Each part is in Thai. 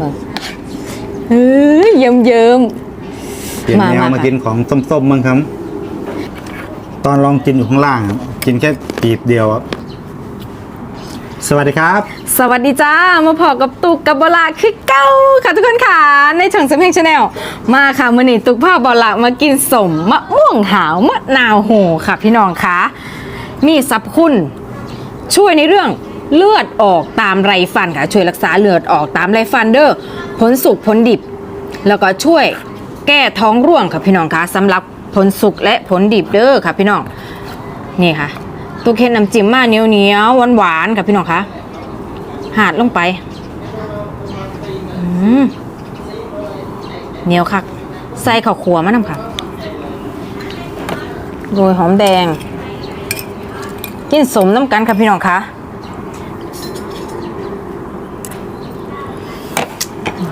มาเฮ้ยเยิ้มเยิ้ม เปลี่ยนมาแนวมามากินของส้มๆบ้างครับ ตอนลองกินอยู่ข้างล่างครับกินแค่ปีบเดียวอะสวัสดีครับ สวัสดีจ้า มาพอกับตุกกับบอลาคือเก้าค่ะทุกคนค่ะ ในช่องสมเพงชาแนลมาค่ะมื่อนี้ตุกพาบอลามากินสมมะม่วงหาวมะนาวโหค่ะพี่น้องคะมีสรรพคุณ ช่วยในเรื่อง เลือดออกตามไรฟันค่ะ ช่วยรักษาเลือดออกตามไรฟันเด้อผลสุกผลดิบ แล้วก็ช่วยแก้ท้องร่วงค่ะพี่น้องคะสำหรับผลสุกและผลดิบเด้อค่ะพี่น้องนี่ค่ะตุกเห็นน้ำจิ้มมาเหนียวเหนียวหวานหวานค่ะพี่น้องคะหาดลงไปอืมเหนียวคักใส่ข้าวขัวมานำค่ะโรยหอมแดงกินสมน้ำกันค่ะพี่น้องคะอืม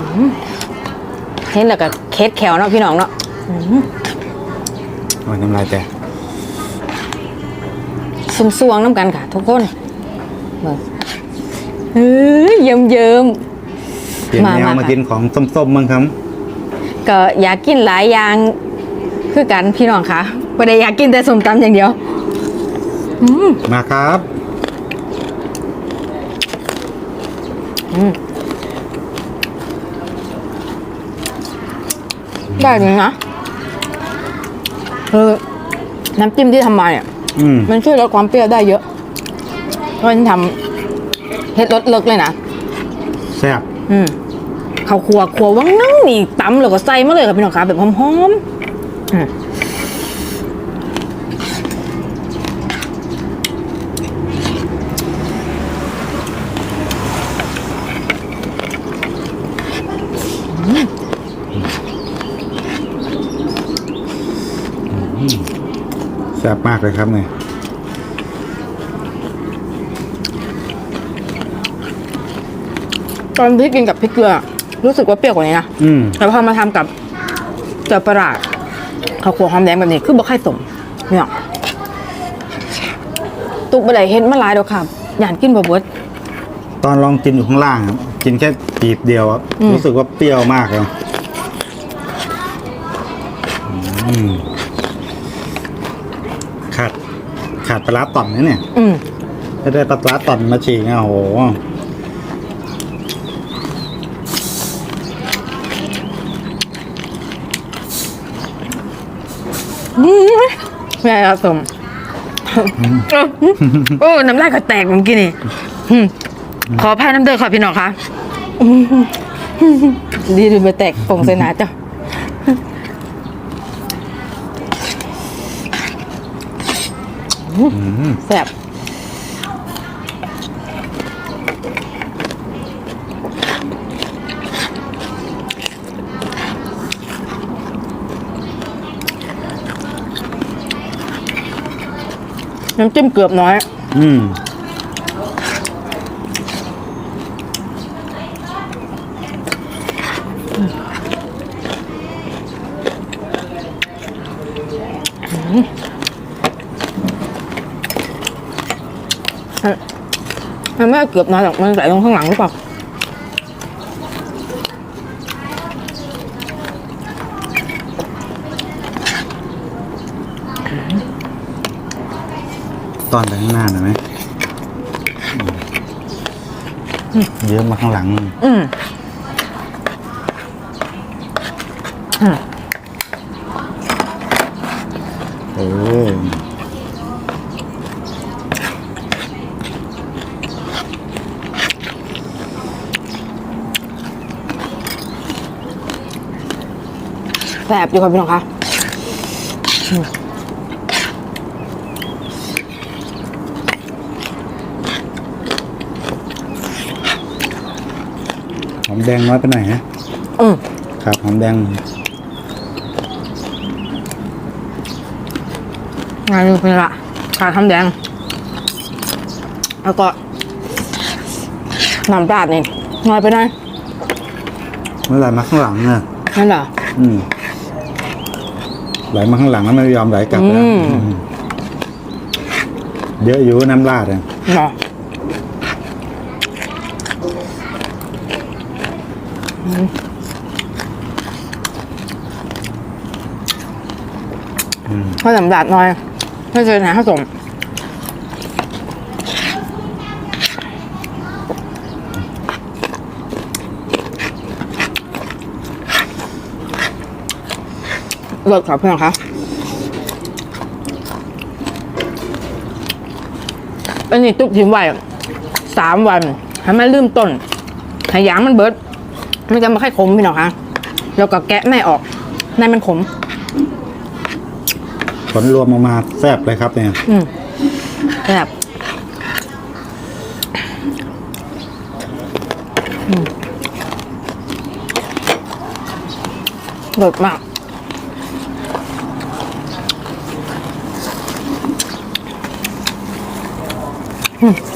เห็นแล้วก็เคสแขวเนาะพี่น้องเนาะอืมโอ้ยน้ำลายแตกซุ่มซวงน้ำกันค่ะ ทุกคนเบิ่งเฮ้ยเยิ้มเยิ้ม เปลี่ยนมาแนวมามากินของส้มๆบ้างครับ ๆก็อยากกินหลายอย่างคือกันพี่น้องค่ะไม่ได้อยากกินแต่ส้มตำอย่างเดียว อืมมาครับ อืม ได้จริงนะคือน้ำจิ้มที่ทำมาเนี่ยอืมมันช่วยลดความเปรี้ยวได้เยอะเพราะฉะนันทำเฮ็ดรสเลิกเลยนะแซ่บอืมข้าวคั่วคั่ววังนั่งนี่ตำแล้วก็ใส่มาเลยค่ะพี่น้องคะแบบหอมๆอืม แซ่บมากเลยครับเนี่ยตอนที่กินกับพริกเกลือ รู้สึกว่าเปรี้ยวกว่านี้นะอืมแต่พอมาทำกับเจอประหลาดข้าวคั่วหอมแดงแบบนี้คือบ่ค่อยสมเนี่ยตุกบะไหลเห็นมาหลายดอกค่ะอยากกินบ่เบิดตอนลองกินอยู่ข้างล่างครับกินแค่ปีบเดียวอะอืมรู้สึกว่าเปรี้ยวมากเลยอืมขาด ขาดปลาร้าต่อนนะเนี่ยอืมถ้าได้ปลาร้าต่อนมาฉีกเนี่ยโอ้โหแม่เอาสมโอ้น้ำลายก็แตกเมื่อกี้นี่อืมขอพายน้ำเดือดค่ะพี่น้องคะดีดูไปแตกปงเสนาจ้ะ แซ่บน้ำจิ้มเกือบน้อย อืม มันไม่เกือบน้อยหรอกมันไหลลงข้างหลังหรือเปล่าตอนไปข้างหน้าหน่อยไหมอืมเยอะมาข้างหลัง อืมอืมเอ สบอยู่ค่ะพี่น้องคะหอมแดงน้อยไปหน่อยฮะอืมครับหอมแดงงานนี้เป็นละขาทำแดง แล้วก็น้ำราดนี่น้อยไปหน่อยเมื่อไหร่มาข้างหลังเนี่ยนั่นเหรออืม ไหลมาข้างหลังแล้วไม่ยอมไหลกลับแล้วอืมอืม เยอะอยู่น้ำราดอะเนาะข้าวสำลัดหน่อยไม่เจอนะข้าวสม รสขอเพื่อนคะอันนี้ตุ๊กทิ้งไว้สามวันให้มันลืมต้นให้ยางมันเบิดมันจะไม่ค่อยขมพี่น้องคะแล้วก็แกะไม่ออกในมันขม ผลรวมออกมาแซ่บเลยครับเนี่ย อืมแบบอืมรสมาก เ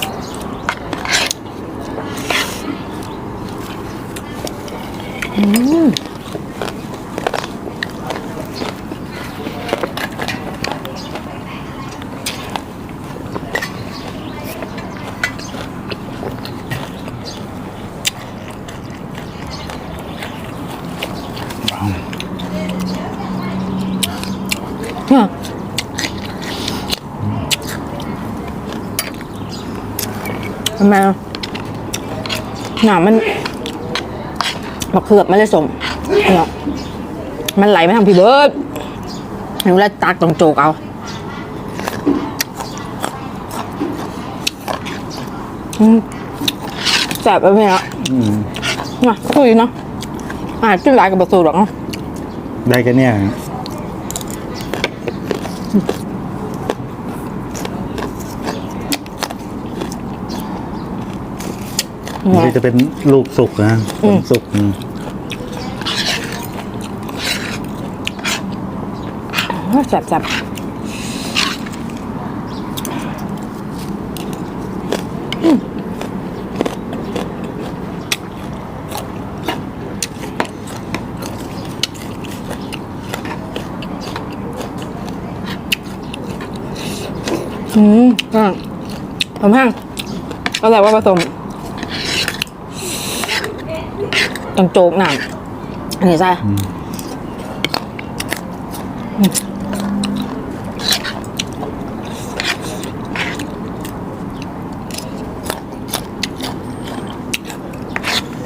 ทำไมอะหนามันบักเขือบมันเลยสมเนี่ยมันไหลมาทางพี่เบิร์ดหนูแล้วตักตรงโจกเอาอืมแสบไปไหมอะอืมน่ะคุยเนาะอ่าขึ้นหลายกับประตูหรอกเนาะได้แค่เนี้ย นี่จะเป็นลูกสุกนะผลสุกอืมแซ่บแซ่บอืมอืมอะผมแห้งก็แต่ว่าผสม ต้องโจกหนังอันนี้ใช่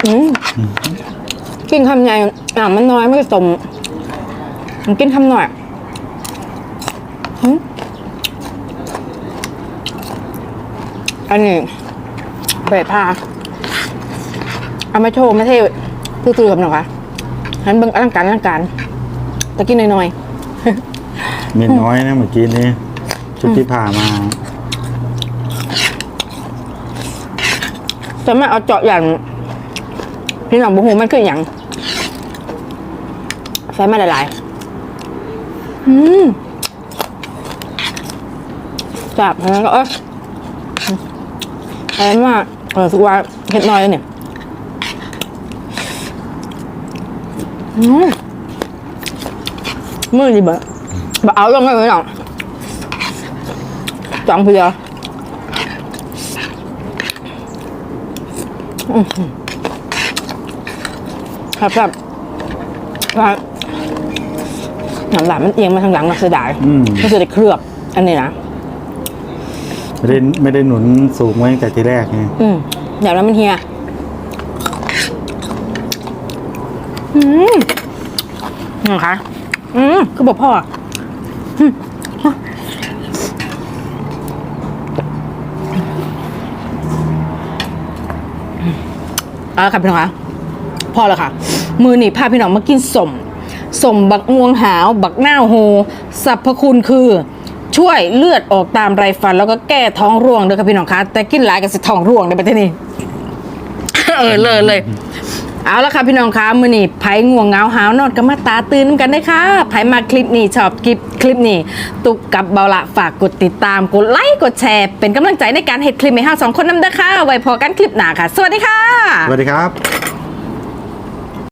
อืมกินคำใหญ่อะมันน้อยไม่สมมันกินคำหน่อยอืมอันนี้เบดพาเอามาโชว์มาเท่ คือตือกับหน่อยคะหันเบิ่งอลังการอลังการตะกินหน่อยมีน้อยนะเมื่อกี้นี้ชุดที่ผ่ามาๆจะไม่เอาเจาะอย่างพี่น้องบุหูมันคืออย่างใช้มาหลายๆอืมจับแล้วก็เอออะไรมากเออสุกว่าเห็ดน้อยเลยเนี่ย มมือดีบ่บ่เอาลงไปเลยหรอกจังเพียอื้อหือครับครับว่าหนังหลานมันเอียงมาทางหลังนะเสียดายอืม ก็จะได้เคลือบ อันนี้นะ ไม่ได้ไม่ได้หนุนสูงไว้ตั้งแต่ทีแรกไงอืมเดี๋ยวแล้วมันเฮีย อืมนะคะ อืมคือบอกพ่ออืมเอาละค่ะพี่น้องคะพอแล้วค่ะ มือหนีพาพี่น้องมากินสมสมบักงวงหาว บักหน้าวโฮสรรพคุณคือช่วยเลือดออกตามไรฟัน แล้วก็แก้ท้องร่วงด้วยค่ะพี่น้องคะแต่กินหลายกับสิท้องร่วงในประเทศนี้ เออเลยเลย เอาละค่ะพี่น้องคะมือนี่ไผ่ง่วงเงาหาวนอนก็มาตาตื่นกันได้ค่ะไผ่มาคลิปนี้ชอบคลิปคลิปนี้ ตุกกับเบาละฝากกดติดตามกดไลค์กดแชร์ เป็นกำลังใจในการเห็ดคลิปให้ห้าสองคนนำเด้อค่ะไว้พอกันคลิปหน้าค่ะ สวัสดีค่ะ สวัสดีครับ